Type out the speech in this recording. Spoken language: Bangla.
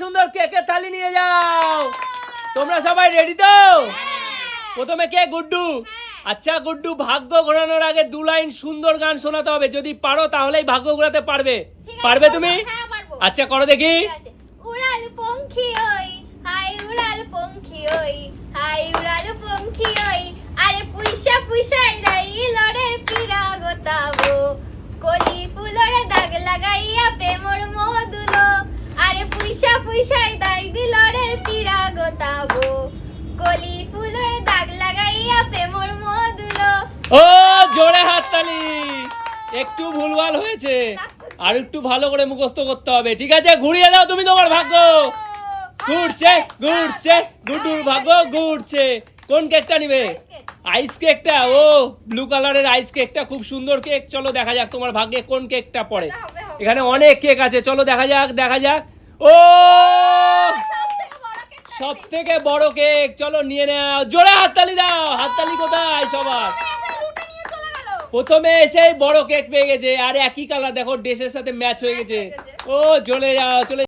সুন্দর কেকের থালি নিয়ে যাও। তোমরা সবাই রেডি তো? প্রথমে কে? গুড্ডু। আচ্ছা গুড্ডু ভাগ্য ঘোরানোর আগে দু লাইন সুন্দর গান শোনাতে হবে। যদি পারো তাহলেই ভাগ্য ঘোরাতে পারবে। পারবে তুমি? হ্যাঁ আচ্ছা করো দেখি। উড়াল পঙ্খী ওই হাই উড়াল পঙ্খী ওই হাই উড়াল পঙ্খী ওই। আরে পুইসা পুইসাই রাই লড়ের পিরা গোতাবো। কলি ফুলর দাগ লাগাইয়া প্রেমর মধুলো পিরা কলি ফুলর দাগ লাগাইয়া প্রেমর মধুলো। ও জোরে হাততালি। একটু ভুলভাল হয়েছে। আর একটু ভালো করে মুখস্থ করতে হবে। ঠিক আছে ঘুরিয়ে দাও তুমি তোমার ভাগ্য। ঘুরছে ঘুরছে গুড্ডুর ভাগ্য ঘুরছে। কোন কেকটা নিবে? আইস কেকটা ও ব্লু কালারের আইস কেকটা খুব সুন্দর কেক। চলো দেখা যাক তোমার ভাগ্যে কোন কেকটা পড়ে। এখানে অনেক কেক আছে। চলো দেখা যাক দেখা যাক। ও! সব থেকে বড় কেক চলো নিয়ে নাও। জোরে হাততালি দাও হাততালি কোথায় সবার? প্রথমে এসেই বড় কেক পেয়ে গেছে আর একই কালার দেখো ড্রেসের সাথে ম্যাচ হয়ে গেছে। ও চলে যাও চলে